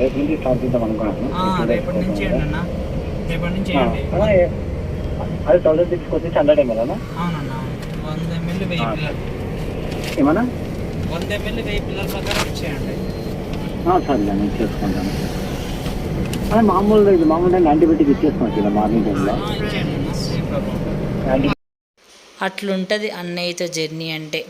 రేపు నుంచి స్టార్ట్ చేద్దాం అనుకున్నాను. రేపటి నుంచి అన్న. రేపటి అదే థౌసండ్ సిక్స్కి వచ్చేసి హండ్రెడ్ ఎంఎల్ అన్న? అవునన్న వంద ఎంఎల్ వెయ్యి ఆ. పిల్లలు. ఏమన్నా? వంద ఎంఎల్ వెయ్యి పిల్లల ప్రకారం చేయండి. సరే నేను చేసుకుంటాను. అదే మామూలుగా ఇది మామూలుగా యాంటీబయాటిక్ ఇచ్చేసుకోవచ్చు ఇలా మార్నింగ్ టైంలో. అట్లుంటుంది అన్నయ్యతో జర్నీ అంటే.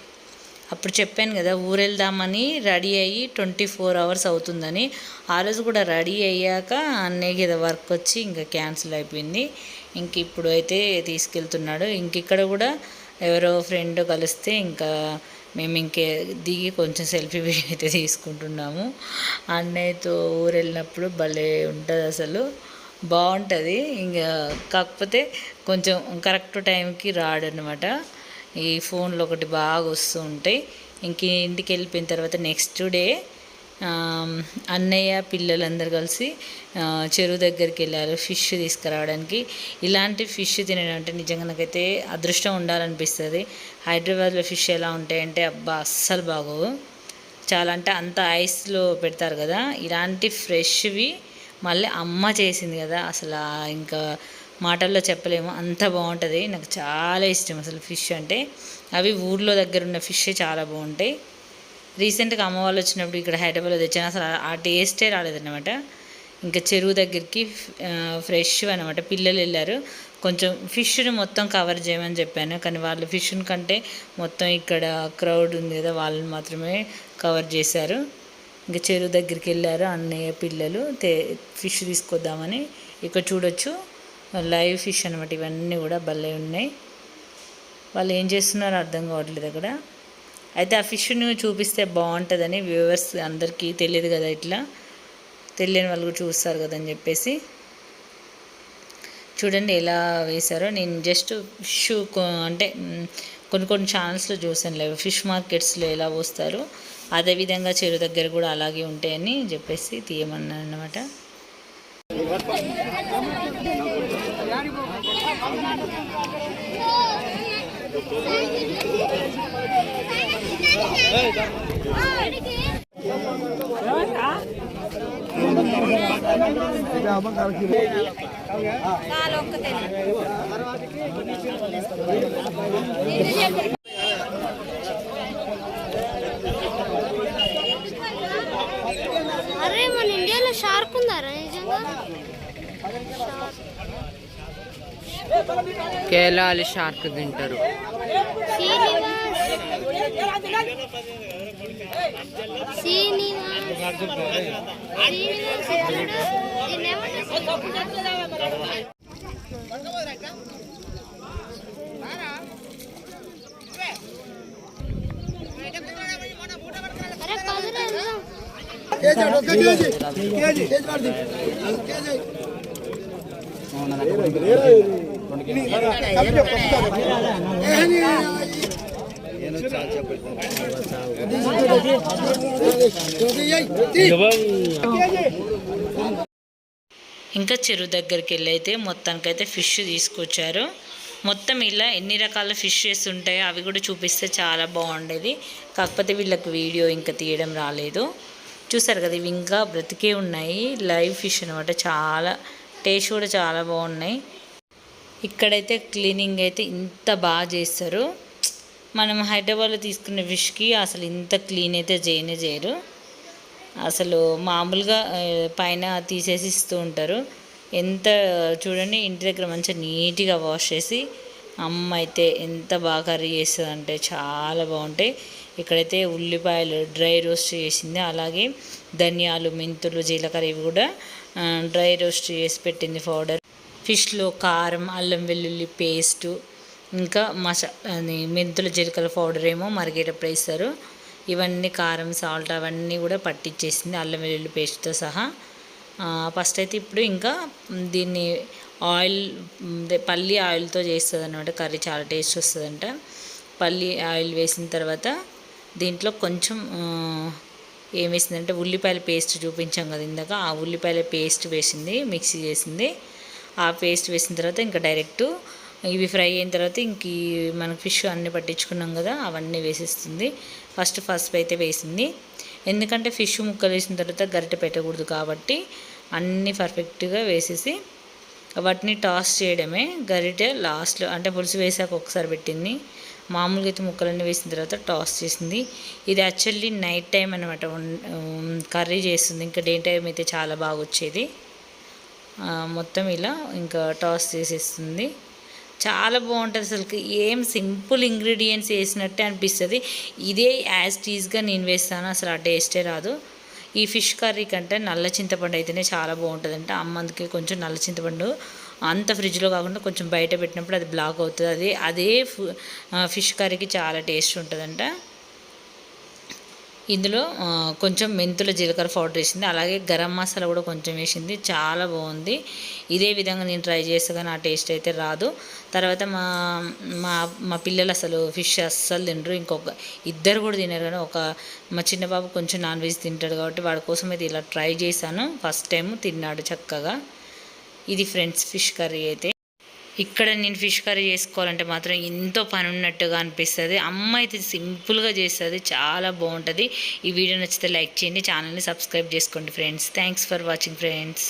అప్పుడు చెప్పాను కదా ఊరెళ్దామని రెడీ అయ్యి ట్వంటీ ఫోర్ అవర్స్ అవుతుందని. ఆ రోజు కూడా రెడీ అయ్యాక అన్నయ్యకి ఏదో వర్క్ వచ్చి ఇంకా క్యాన్సిల్ అయిపోయింది. ఇంక ఇప్పుడు అయితే తీసుకెళ్తున్నాడు. ఇంక ఇక్కడ కూడా ఎవరో ఫ్రెండ్ కలిస్తే ఇంకా మేము ఇంకే దిగి కొంచెం సెల్ఫీ వీడియో అయితే తీసుకుంటున్నాము. అన్నయ్యతో ఊరు వెళ్ళినప్పుడు భలే ఉంటుంది అసలు. బాగుంటుంది. ఇంకా కాకపోతే కొంచెం కరెక్ట్ టైంకి రాడనమాట ఈ ఫోన్లో ఒకటి బాగా వస్తూ ఉంటాయి ఇంక ఇంటికి వెళ్ళిపోయిన తర్వాత నెక్స్ట్ డే అన్నయ్య పిల్లలందరూ కలిసి చెరువు దగ్గరికి వెళ్ళారు ఫిష్ తీసుకురావడానికి. ఇలాంటి ఫిష్ తినడం అంటే నిజంగా నాకైతే అదృష్టం ఉండాలనిపిస్తుంది. హైదరాబాద్లో ఫిష్ ఎలా ఉంటాయంటే అబ్బా అస్సలు బాగోవు. చాలా అంటే అంత ఐస్లో పెడతారు కదా ఇలాంటి ఫ్రెష్వి మళ్ళీ అమ్మ చేసింది కదా అసలు ఇంకా మాటల్లో చెప్పలేము. అంత బాగుంటుంది. నాకు చాలా ఇష్టం అసలు ఫిష్ అంటే. అవి ఊర్లో దగ్గర ఉన్న ఫిష్ చాలా బాగుంటాయి. రీసెంట్గా అమ్మ వాళ్ళు వచ్చినప్పుడు ఇక్కడ హైదరాబాద్లో తెచ్చాను. అసలు ఆ- ఆ టేస్టే రాలేదన్నమాట. ఇంకా చెరువు దగ్గరికి ఫ్రెష్ అనమాట పిల్లలు వెళ్ళారు. కొంచెం ఫిష్ని మొత్తం కవర్ చేయమని చెప్పాను. కానీ వాళ్ళు ఫిష్ని కంటే మొత్తం ఇక్కడ క్రౌడ్ ఉంది కదా వాళ్ళని మాత్రమే కవర్ చేశారు. ఇంకా చెరువు దగ్గరికి వెళ్ళారు అన్నయ్య పిల్లలు. తే ఫిష్ తీసుకొద్దామని. ఇక్కడ చూడొచ్చు. లైవ్ ఫిష్ అనమాట ఇవన్నీ కూడా భలే ఉన్నాయి. వాళ్ళు ఏం చేస్తున్నారో అర్థం కావట్లేదు అక్కడ. అయితే ఆ ఫిష్ను చూపిస్తే బాగుంటుందని వ్యూవర్స్ అందరికీ తెలియదు కదా ఇట్లా. తెలియని వాళ్ళు చూస్తారు కదా అని చెప్పేసి. చూడండి ఎలా వేశారో. నేను జస్ట్ ఫిష్ అంటే కొన్ని కొన్ని ఛానల్స్లో చూసాను లేవు ఫిష్ మార్కెట్స్లో ఎలా పోస్తారో అదేవిధంగా చెరువు దగ్గర కూడా అలాగే ఉంటాయని చెప్పేసి తీయమన్నాను అనమాట అరే మన ఇండియాలో షార్క్ ఉందారా నిజంగా? కేరళ షార్క్ తింటారు. కేజీ కేజీ కేజీ కేజీ ఇంకా చెరువు దగ్గరికి వెళ్ళి అయితే మొత్తానికైతే ఫిష్ తీసుకొచ్చారు. మొత్తం ఇలా ఎన్ని రకాల ఫిషెస్ ఉంటాయో అవి కూడా చూపిస్తే చాలా బాగుండేది. కాకపోతే వీళ్ళకి వీడియో ఇంకా తీయడం రాలేదు. చూసారు కదా ఇవి ఇంకా బ్రతికే ఉన్నాయి. లైవ్ ఫిష్ అనమాట చాలా టేస్ట్ కూడా చాలా బాగున్నాయి. ఇక్కడైతే క్లీనింగ్ అయితే ఇంత బాగా చేస్తారు. మనం హైదరాబాద్లో తీసుకున్న ఫిష్కి అసలు ఇంత క్లీన్ అయితే చేయనే చేయరు. అసలు మామూలుగా పైన తీసేసి ఇస్తూ ఉంటారు. ఎంత చూడండి ఇంటి దగ్గర మంచిగా నీట్గా వాష్ చేసి అమ్మ అయితే ఎంత బాగా కర్రీ చేస్తుంది అంటే చాలా బాగుంటాయి. ఇక్కడైతే ఉల్లిపాయలు డ్రై రోస్ట్ చేసింది. అలాగే ధనియాలు మెంతులు జీలకర్ర ఇవి కూడా డ్రై రోస్ట్ చేసి పెట్టింది పౌడర్. ఫిష్లో కారం అల్లం వెల్లుల్లి పేస్టు ఇంకా మసా అది మెంతుల జీలకర్ర పౌడర్ ఏమో మరిగేటప్పుడు వేస్తారు. ఇవన్నీ కారం సాల్ట్ అవన్నీ కూడా పట్టించేసింది అల్లం వెల్లుల్లి పేస్ట్తో సహా. ఫస్ట్ అయితే ఇప్పుడు ఇంకా దీన్ని ఆయిల్ పల్లి ఆయిల్తో చేస్తుంది అనమాట కర్రీ చాలా టేస్ట్ వస్తుందంట. పల్లి ఆయిల్ వేసిన తర్వాత దీంట్లో కొంచెం ఏం వేసిందంటే ఉల్లిపాయల పేస్ట్ చూపించాం కదా ఇందాక. ఆ ఉల్లిపాయల పేస్ట్ వేసింది మిక్సీ చేసింది. ఆ పేస్ట్ వేసిన తర్వాత ఇంకా డైరెక్ట్ ఇవి ఫ్రై అయిన తర్వాత ఇంక ఈ మనకు ఫిష్ అన్నీ పట్టించుకున్నాం కదా అవన్నీ వేసేస్తుంది. ఫస్ట్ ఫస్ట్ అయితే వేసింది. ఎందుకంటే ఫిష్ ముక్కలు వేసిన తర్వాత గరిటె పెట్టకూడదు కాబట్టి అన్నీ పర్ఫెక్ట్గా వేసేసి వాటిని టాస్ చేయడమే. గరిటె లాస్ట్లో అంటే పులుసు వేసాక ఒకసారి పెట్టింది. మామూలుగా అయితే ముక్కలన్నీ వేసిన తర్వాత టాస్ చేసింది. ఇది యాక్చువల్లీ నైట్ టైం అనమాట కర్రీ చేస్తుంది. ఇంకా డే టైం అయితే చాలా బాగా వచ్చేది. మొత్తం ఇలా ఇంకా టాస్ చేసేస్తుంది. చాలా బాగుంటుంది అసలు ఏం సింపుల్ ఇంగ్రీడియంట్స్ వేసినట్టే అనిపిస్తుంది. ఇదే యాజ్ టీజ్గా నేను వేస్తాను. అసలు ఆ టేస్టే రాదు. ఈ ఫిష్ కర్రీ కంటే నల్ల చింతపండు అయితేనే చాలా బాగుంటుందంట. అమ్మ అందుకే కొంచెం నల్ల చింతపండు అంత ఫ్రిడ్జ్లో కాకుండా కొంచెం బయట పెట్టినప్పుడు అది బ్లాక్ అవుతుంది. అదే అదే ఫు- ఫిష్ కర్రీకి చాలా టేస్ట్ ఉంటుందంట. ఇందులో కొంచెం మెంతుల జీలకర్ర పౌడర్ వేసింది. అలాగే గరం మసాలా కూడా కొంచెం వేసింది. చాలా బాగుంది. ఇదే విధంగా నేను ట్రై చేస్తే కానీ ఆ టేస్ట్ అయితే రాదు. తర్వాత మా మా మా పిల్లలు అసలు ఫిష్ అస్సలు తినరు. ఇంకొక ఇద్దరు కూడా తినరు కానీ ఒక మా చిన్న బాబు కొంచెం నాన్ వెజ్ తింటాడు కాబట్టి వాడి కోసం అయితే ఇలా ట్రై చేశాను. ఫస్ట్ టైం తిన్నాడు చక్కగా. ఇది ఫ్రెండ్స్ ఫిష్ కర్రీ అయితే. ఇక్కడ నేను ఫిష్ కర్రీ చేసుకోవాలంటే మాత్రం ఎంతో పని ఉన్నట్టుగా అనిపిస్తుంది. అమ్మ అయితే సింపుల్గా చేస్తుంది చాలా బాగుంటుంది. ఈ వీడియో నచ్చితే లైక్ చేయండి ఛానల్ని సబ్స్క్రైబ్ చేసుకోండి friends. Thanks for watching friends.